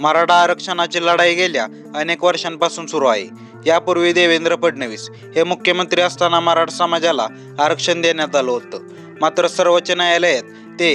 मराठा आरक्षणाची लढाई गेल्या अनेक वर्षांपासून सुरू आहे. यापूर्वी देवेंद्र फडणवीस हे मुख्यमंत्री असताना मराठा समाजाला आरक्षण देण्यात आलं होतं. मात्र सर्वोच्च न्यायालयात ते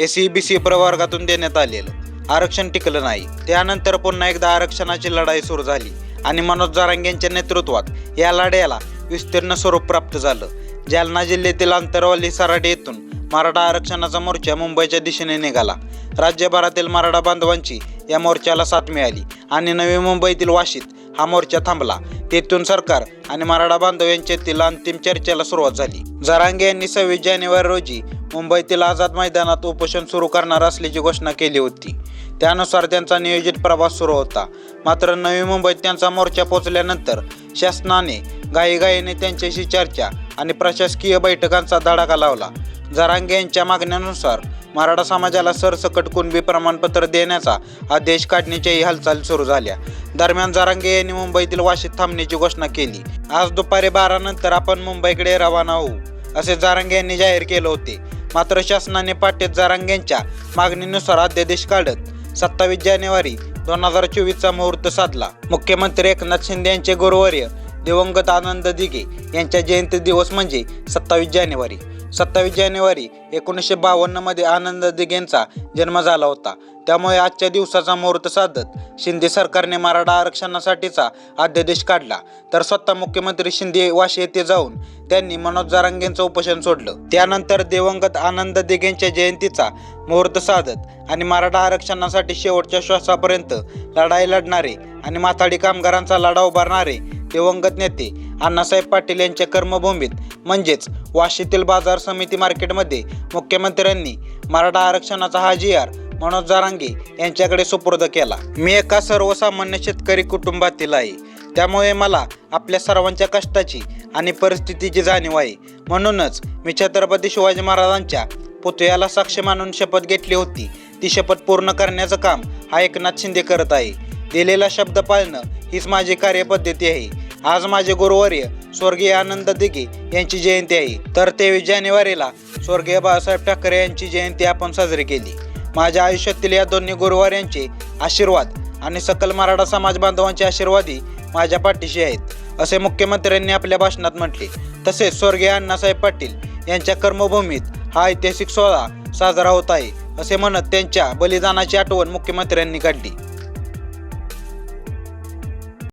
एस बी सी प्रवर्गातून देण्यात आलेलं. आरक्षण टिकलं नाही. त्यानंतर पुन्हा एकदा आरक्षणाची लढाई सुरू झाली आणि मनोज जारांगेंच्या नेतृत्वात या लढ्याला विस्तीर्ण स्वरूप प्राप्त झालं. जालना जिल्ह्यातील आंतरवाली सराडे येथून मराठा आरक्षणाचा मोर्चा मुंबईच्या दिशेने निघाला. राज्यभरातील मराठा बांधवांची या मोर्चाला साथ मिळाली. आणि नवी मुंबईतील वाशीत हा मोर्चा थांबला. तेथून सरकार आणि मराठा बांधव यांच्यातील अंतिम चर्चेला सुरुवात झाली. जरांगे यांनी सव्वीस जानेवारी रोजी मुंबईतील आझाद मैदानात उपोषण सुरू करणार असल्याची घोषणा केली होती. त्यानुसार त्यांचा नियोजित प्रवास सुरू होता. मात्र नवी मुंबईत त्यांचा मोर्चा पोहोचल्यानंतर शासनाने घाईघाईने त्यांच्याशी चर्चा आणि प्रशासकीय बैठकांचा धडाका लावला. जरांगे यांच्या मागण्यानुसार मराठा समाजाला सरसकट कुणबी प्रमाणपत्र देण्याचा आदेश काढण्याच्याही हालचाली सुरू झाल्या. दरम्यान जारांगे यांनी मुंबईतील वाशीत थांबण्याची घोषणा केली. आज दुपारी बारा नंतर आपण मुंबईकडे रवाना होऊ असे जारांगे यांनी जाहीर केले होते. मात्र शासनाने पाटीत जारांगेंच्या मागणीनुसार अध्यादेश काढत सत्तावीस जानेवारी दोन हजार चोवीसचा मुहूर्त साधला. मुख्यमंत्री एकनाथ शिंदे यांचे गुरुवर्य दिवंगत आनंद दिघे यांच्या जयंती दिवस म्हणजे सत्तावीस जानेवारी. सत्तावीस जानेवारी एकोणीसशे बावन्नमध्ये आनंद दिघेंचा जन्म झाला होता. त्यामुळे आजच्या दिवसाचा मुहूर्त साधत शिंदे सरकारने मराठा आरक्षणासाठीचा अध्यादेश काढला. तर स्वतः मुख्यमंत्री शिंदे वाशी येथे जाऊन त्यांनी मनोज जारांगेंचं उपोषण सोडलं. त्यानंतर दिवंगत आनंद दिघेंच्या जयंतीचा मुहूर्त साधत आणि मराठा आरक्षणासाठी शेवटच्या श्वासापर्यंत लढाई लढणारे आणि माथाडी कामगारांचा लढा उभारणारे दिवंगत नेते अण्णासाहेब पाटील यांच्या कर्मभूमीत म्हणजेच वाशीतील बाजार समिती मार्केटमध्ये मुख्यमंत्र्यांनी मराठा आरक्षणाचा हा जी आर मनोज जारांगे यांच्याकडे सुपूर्द केला. मी एका सर्वसामान्य शेतकरी कुटुंबातील आहे. त्यामुळे मला आपल्या सर्वांच्या कष्टाची आणि परिस्थितीची जाणीव आहे. म्हणूनच मी छत्रपती शिवाजी महाराजांच्या पुतळ्याला साक्ष मानून शपथ घेतली होती. ती शपथ पूर्ण करण्याचं काम हा एकनाथ शिंदे करत आहे. दिलेला शब्द पाळणं हीच माझी कार्यपद्धती आहे. आज माझे गुरुवर्य स्वर्गीय आनंद दिघे यांची जयंती आहे. तर तेवीस जानेवारीला स्वर्गीय बाळासाहेब ठाकरे यांची जयंती आपण साजरी केली. माझ्या आयुष्यातील या दोन्ही गुरुवार्यांचे आशीर्वाद आणि सकल मराठा समाज बांधवांचे आशीर्वादही माझ्या पाठीशी आहेत असे मुख्यमंत्र्यांनी आपल्या भाषणात म्हटले. तसेच स्वर्गीय अण्णासाहेब पाटील यांच्या कर्मभूमीत हा ऐतिहासिक सोहळा साजरा होत आहे असे म्हणत त्यांच्या बलिदानाची आठवण मुख्यमंत्र्यांनी काढली.